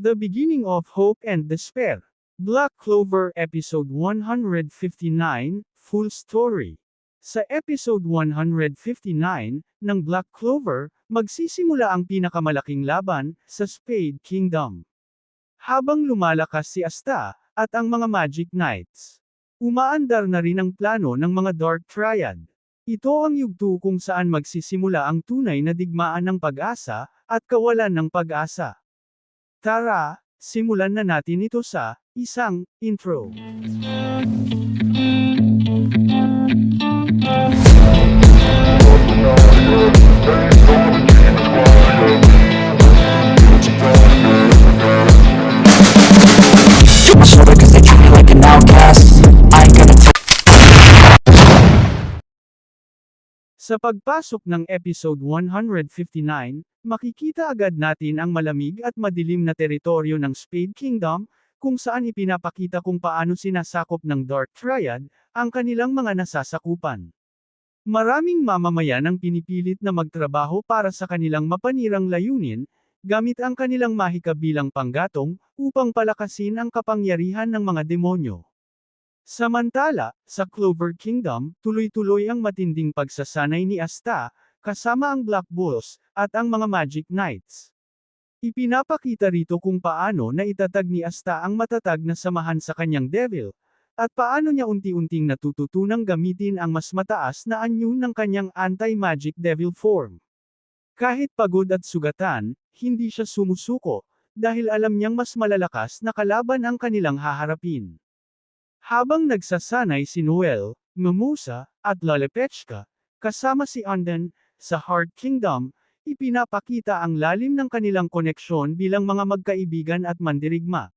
The Beginning of Hope and Despair. Black Clover Episode 159, Full Story. Sa episode 159 ng Black Clover, magsisimula ang pinakamalaking laban sa Spade Kingdom. Habang lumalakas si Asta at ang mga Magic Knights, umaandar na rin ang plano ng mga Dark Triad. Ito ang yugto kung saan magsisimula ang tunay na digmaan ng pag-asa at kawalan ng pag-asa. Tara, simulan na natin ito sa isang intro. Sa pagpasok ng episode 159, makikita agad natin ang malamig at madilim na teritoryo ng Spade Kingdom, kung saan ipinapakita kung paano sinasakop ng Dark Triad ang kanilang mga nasasakupan. Maraming mamamayan ang pinipilit na magtrabaho para sa kanilang mapanirang layunin, gamit ang kanilang mahika bilang panggatong, upang palakasin ang kapangyarihan ng mga demonyo. Samantala, sa Clover Kingdom, tuloy-tuloy ang matinding pagsasanay ni Asta, kasama ang Black Bulls, at ang mga Magic Knights. Ipinapakita rito kung paano na itatag ni Asta ang matatag na samahan sa kanyang devil, at paano niya unti-unting natututunang gamitin ang mas mataas na anyo ng kanyang anti-magic devil form. Kahit pagod at sugatan, hindi siya sumusuko, dahil alam niyang mas malalakas na kalaban ang kanilang haharapin. Habang nagsasanay si Noel, Mamusa, at Lolepechka, kasama si Anden, sa Heart Kingdom, ipinapakita ang lalim ng kanilang koneksyon bilang mga magkaibigan at mandirigma.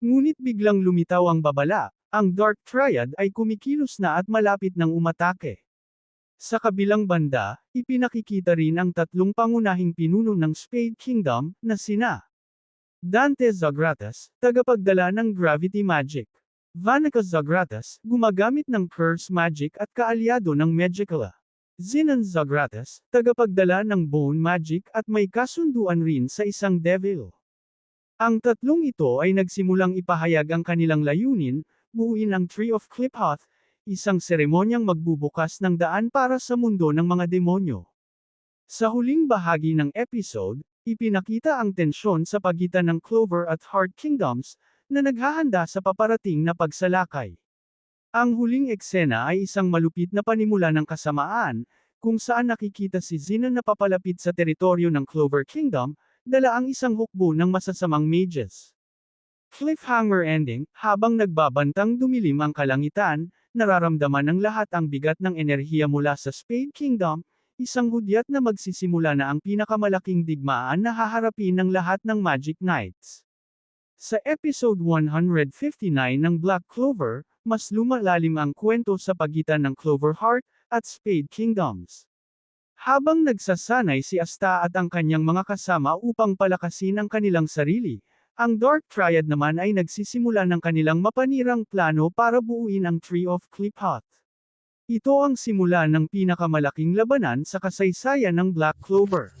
Ngunit biglang lumitaw ang babala, ang Dark Triad ay kumikilos na at malapit ng umatake. Sa kabilang banda, ipinakikita rin ang tatlong pangunahing pinuno ng Spade Kingdom, na sina Dante Zagratas, tagapagdala ng Gravity Magic. Vanica Zagratas, gumagamit ng Curse Magic at kaalyado ng Magicala. Zinan Zagratas, tagapagdala ng Bone Magic at may kasunduan rin sa isang Devil. Ang tatlong ito ay nagsimulang ipahayag ang kanilang layunin, buuin ang Tree of Cliphoth, isang seremonyang magbubukas ng daan para sa mundo ng mga demonyo. Sa huling bahagi ng episode, ipinakita ang tensyon sa pagitan ng Clover at Heart Kingdoms, na naghahanda sa paparating na pagsalakay. Ang huling eksena ay isang malupit na panimula ng kasamaan, kung saan nakikita si Zinan na papalapit sa teritoryo ng Clover Kingdom, dala ang isang hukbo ng masasamang mages. Cliffhanger ending, habang nagbabantang dumilim ang kalangitan, nararamdaman ng lahat ang bigat ng enerhiya mula sa Spade Kingdom, isang hudyat na magsisimula na ang pinakamalaking digmaan na haharapin ng lahat ng Magic Knights. Sa episode 159 ng Black Clover, mas lumalalim ang kwento sa pagitan ng Clover Heart at Spade Kingdoms. Habang nagsasanay si Asta at ang kanyang mga kasama upang palakasin ang kanilang sarili, ang Dark Triad naman ay nagsisimula ng kanilang mapanirang plano para buuin ang Tree of Cliphoth. Ito ang simula ng pinakamalaking labanan sa kasaysayan ng Black Clover.